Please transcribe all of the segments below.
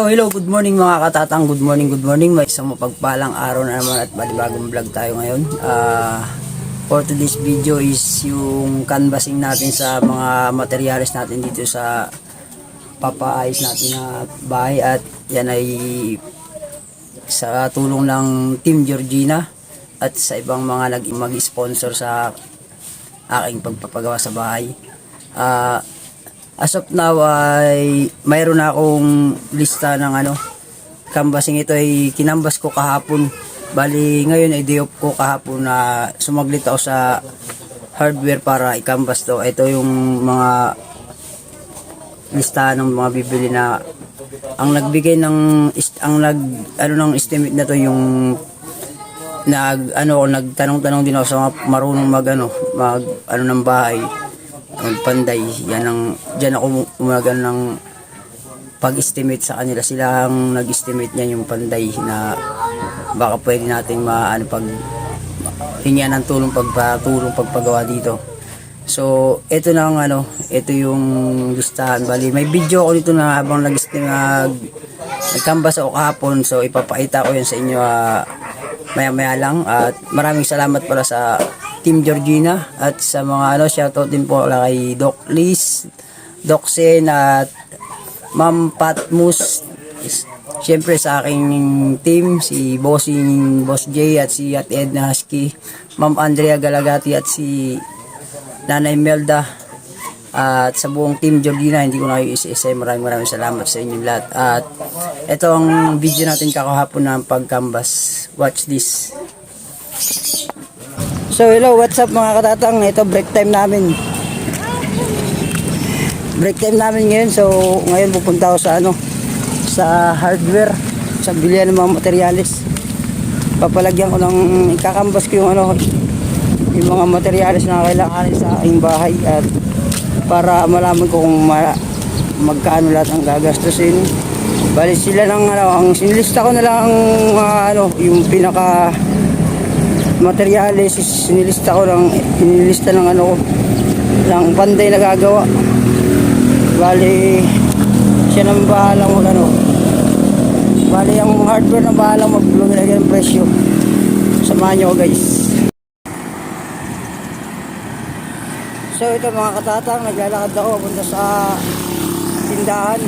So hello, good morning mga katatang, good morning, good morning. May isang mapagpalang araw na naman at bagong vlog tayo ngayon. Ah, for today's video is yung canvassing natin sa mga materials natin dito sa papaayos natin na bahay at yan ay sa tulong ng Team Georgina at sa ibang mga nag mag-sponsor sa aking pagpapagawa sa bahay. Ah, as of now ay mayroon na akong lista ng ano canvassing. Ito ay kinambas ko kahapon. Bali ngayon ay day ko kahapon na sumaglit ako sa hardware para i-canvas to. Ito yung mga lista ng mga bibili na ang nagbigay ng ang nag ano ng estimate na to yung nag ano nagtanong-tanong din ako sa mga marunong mag ano mag ano ng bahay ang panday yan ang diyan ako umaga ng pag-estimate sa kanila. Sila ang nag-estimate niya yung panday na baka pwede nating maano pag hingian ng tulong pagpatulong pagpagawa dito. So ito na ang ano ito yung listahan. Bali may video ako dito na habang nag nag nagkambas ako kahapon. So ipapakita ko yan sa inyo ah, maya maya lang. At maraming salamat pala sa Team Georgina at sa mga ano shoutout din po kay Doc Liz, Doc Sen at Ma'am Patmus Siyempre sa aking team, si Bossing Boss J at si At Edna Husky, Ma'am Andrea Galagati at si Nanay Melda at sa buong team Georgina, hindi ko na kayo isa-isa. Maraming maraming salamat sa inyong lahat. At ito ang video natin kakahapon ng pagkambas. Watch this. So hello, what's up mga katatang? Ito break time namin. Break time namin ngayon. So ngayon pupunta ako sa ano sa hardware sa bilihan ng mga materyales. Papalagyan ko ng ikakambas ko yung ano yung mga materyales na kailangan sa aking bahay at para malaman ko kung ma magkano lahat ang gagastusin. Bali sila ng ano, ang sinilista ko na lang ang ah, ano, yung pinaka materyales is sinilista ko ng inilista ng ano ng panday na gagawa. Bali siya nang bahala mag ano. Bali ang hardware na bahala maglagay ng presyo. Samahan ako guys. So ito mga katatang, naglalakad ako punta sa tindahan.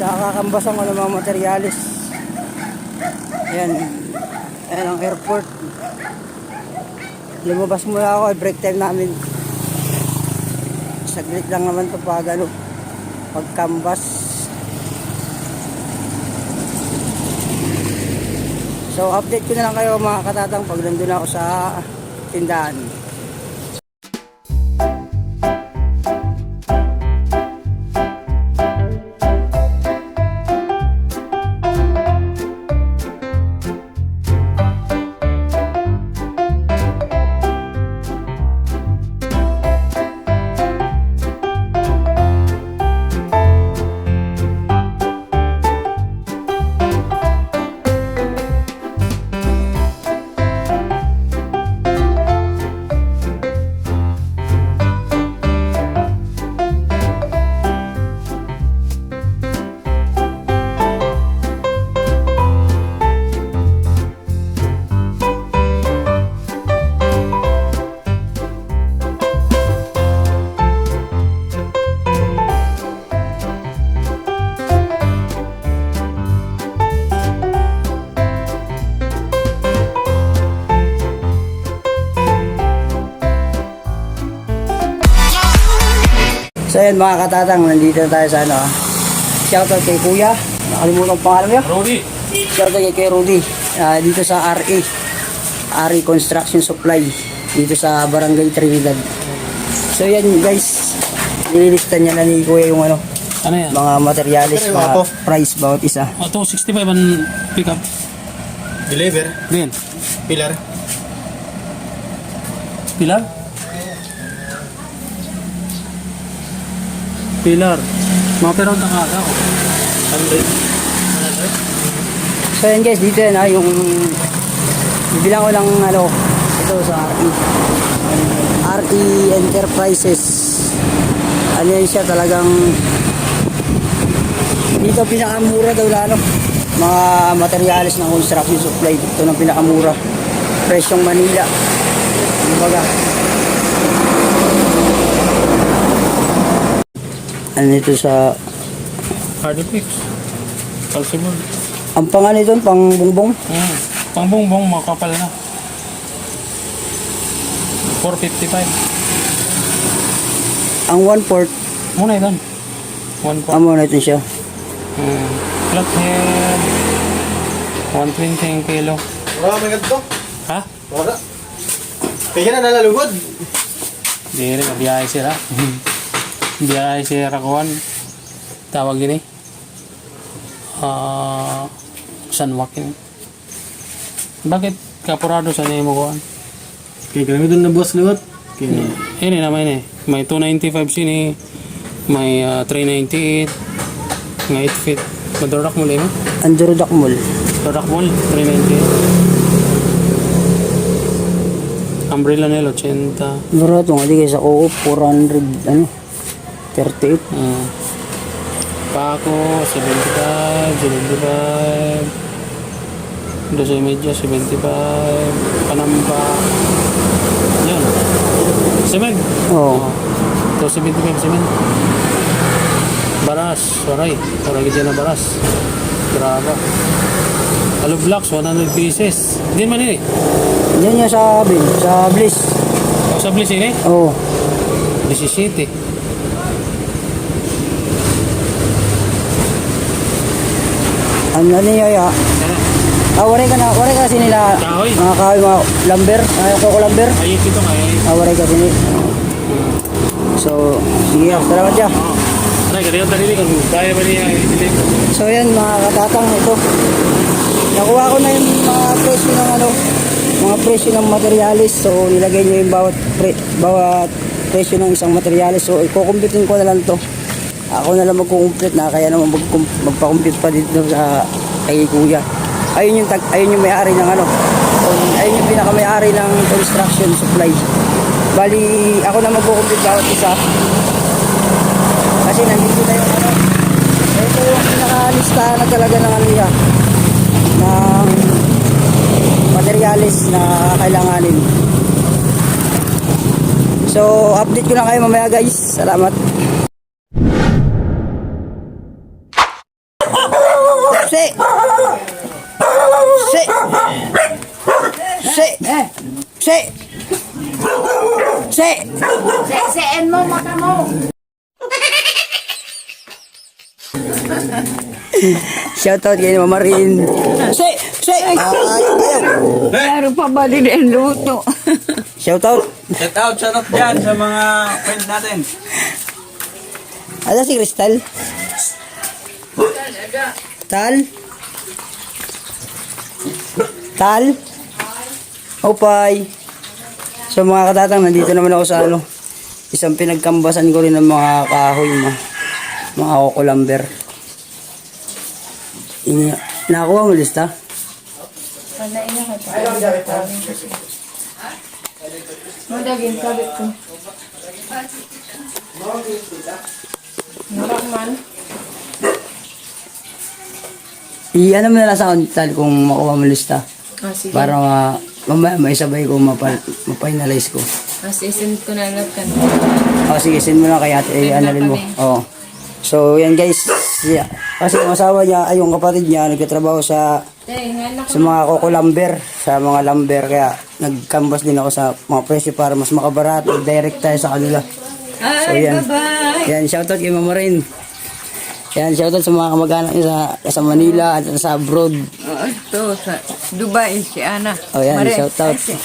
Sa kakambasan ko ng mga materyales. Ayan. Ayan ang airport. Lumabas muna ako, eh, break time namin. Saglit lang naman to pag ano, pag canvas. So update ko na lang kayo mga katatang pag nandun ako sa tindahan. So ayan mga katatang, nandito na tayo sa ano ah. Shoutout kay Kuya. Nakalimutan ang pangalan niya. Rudy, Shoutout kay, kay Rudy. Ah, dito sa RA. RA Construction Supply. Dito sa Barangay Trinidad. So yan guys. Nililista niya na ni Kuya yung ano, ano yan? mga materials, Pero, mga ako. price bawat isa. Oh, 265 ang pick up. Deliver, Din. pillar, Pilar? Pilar. Mga pero ang nakaka ako. 100. So yan guys, dito yan ah, yung bibilang ko ng ano, ito sa RE. RE Enterprises. Ano yan siya talagang Dito pinakamura daw na ano, mga materials ng construction supply. Ito ng pinakamura. Presyong Manila. Kumbaga. Ano ito sa... Hardy fix. Ang pangalan ito, pang bungbong. Hmm. Pangbongbong, makapal na. 455. Ang one port, Muna yun. One pa. amo na ito siya. Hmm. Flat head. 120 ang kilo. Wala may ganito. Ha? Wala. Kaya na nalalugod. Di rin, biyahe sila. biyahe si Rakuan. Tawag gini. Ah, San Joaquin. Bakit kapurado sa niya mo kuhan? Kaya kami doon na boss liwat. Kaya Ini naman eh. May 295 sini. May ah, 398. Nga 8 feet. Madorak mo lang. Andrew Dakmul. Dorak mo 398. Umbrella nila 80. Barato nga di kayo sa co 400, ano, 38. Hmm. Paco, 75, 75. Dosa media, 75. Panamba. Yan. Cement. Oo. Ito, 75 cement. Baras. Waray. Waray ka na baras. Grabe. Alo blocks, 100 pieces. Hindi man eh. Yan yung sa bin, sa Bliss. O sa Bliss eh. Oo. 17. Ano niya ya? Ah, waray ka na, waray kasi nila. Kahoy. Mga kahoy, mga lumber, mga koko lumber. Ayun ito nga eh. Ah, waray kasi nila. So, sige, salamat kaya ba niya ibili. So yan mga katatang ito. Nakuha ko na yung mga presyo ng ano, mga presyo ng materialis. So nilagay niyo yung bawat pre, bawat presyo ng isang materialis. So ikukumpitin ko na lang to. Ako na lang magkukumplit na kaya naman mag magpakumplit pa dito sa kay kuya. Ayun yung tag, ayun yung may-ari ng ano. Ayun yung pinaka-may-ari ng construction supply. Bali, ako na magkukumplit bawat isa. Kasi nandito na yung ano, ito yung pinakalistahan na talaga ng ano niya, ng materialis na kailanganin. So, update ko na kayo mamaya guys. Salamat. Si! Si! Si! Si! Si! Sekseen mo mata mo. Shoutout kay Mama Rin. Si! Si! Ay, ayaw. Laro pa ba din ang luto? Shoutout. Shout out, shout out dyan sa mga friends natin. Ano si Crystal? Tal? Tal? Opay. So mga katatang, nandito naman ako sa ano, isang pinagkambasan ko rin ng mga kahoy, mga, mga kukulamber. Ini, nakuha mo lista? Madagin sabit ko. Narak I-ano mo na lang sa akin, Tal, kung makuha mo lista. Ah, sige. Para ma, mamaya maisabay ko, mapa, mapinalize ko. Ah, sisend ko na lang kan. Oh, sige, send mo lang kay ate. Eh, na rin mo. Oo. So, yan guys. Yeah. Kasi yung asawa niya, ay yung kapatid niya, nagtatrabaho sa Eh, nga sa mga kukulamber, sa mga lumber. Kaya nag-canvas din ako sa mga presyo para mas makabarato. Direct tayo sa kanila. So, Ay, yan. bye-bye. Yan, shoutout kay Mama Rin. Yan, shoutout sa mga kamag-anak niya sa, sa Manila at sa abroad. Oh, ito, sa Dubai, si Ana. Oh, yan, Mare, shoutout. ay,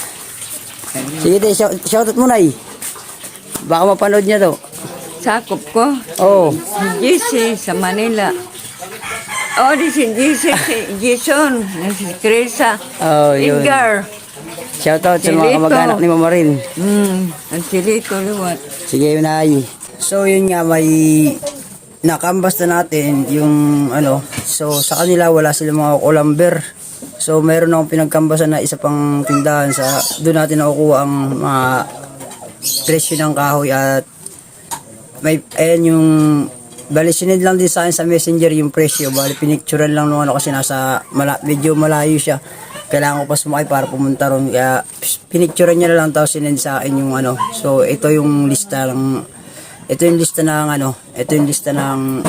Sige, te, shout, shoutout mo na Baka mapanood niya to. Sakop ko. Oo. Oh. GC sa Manila. Oh, di si GC, si Jason, si Krisa, Oh, yun. Edgar. Shoutout sa mga kamag-anak ni Mama Rin. Hmm, ang silito liwat. Sige, yun na ay. So, yun nga, may nakambas na natin yung ano. So, sa kanila, wala sila mga kulamber. So, meron akong pinagkambasan na isa pang tindahan sa doon natin nakukuha ang mga presyo ng kahoy at may ayan yung Bali, sinend lang din sa akin sa messenger yung presyo. Bali, pinicturean lang nung ano kasi nasa mala, medyo malayo siya. Kailangan ko pa sumakay para pumunta ron. Kaya, pinicturean niya lang tapos sinend sa akin yung ano. So, ito yung lista ng, ito yung lista ng ano, ito yung lista ng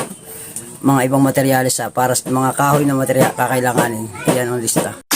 mga ibang materyales sa para sa mga kahoy na materyal kakailanganin. Yan ang lista.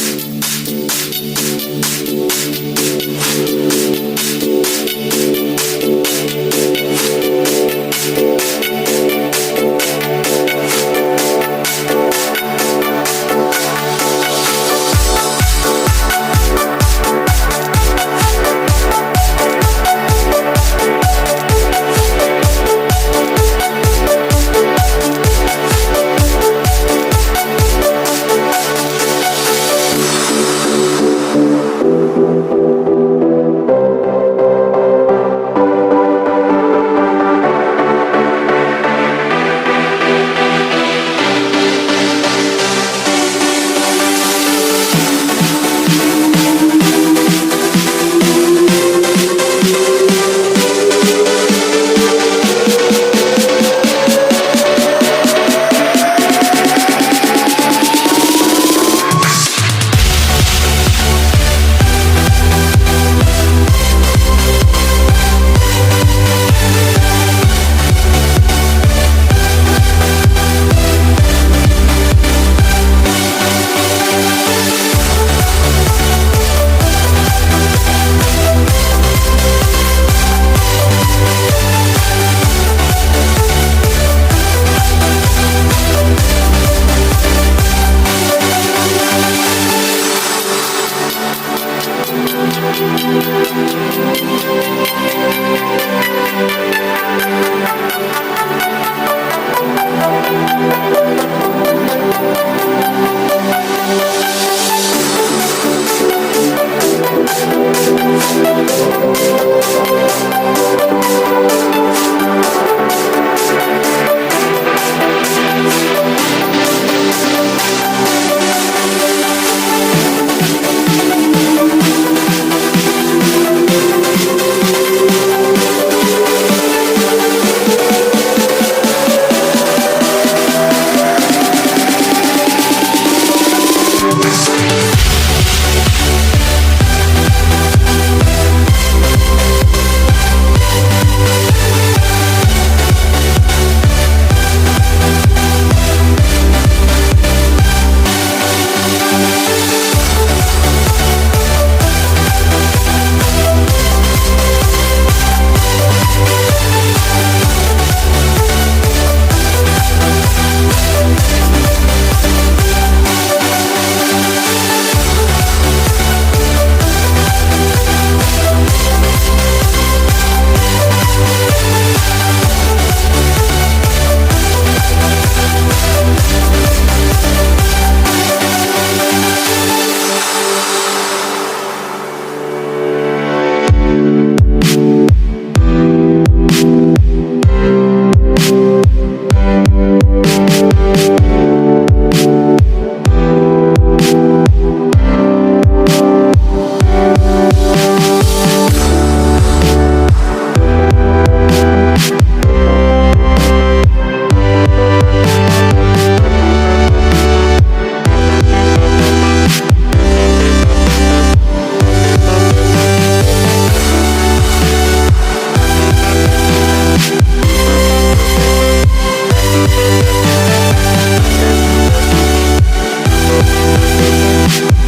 Thank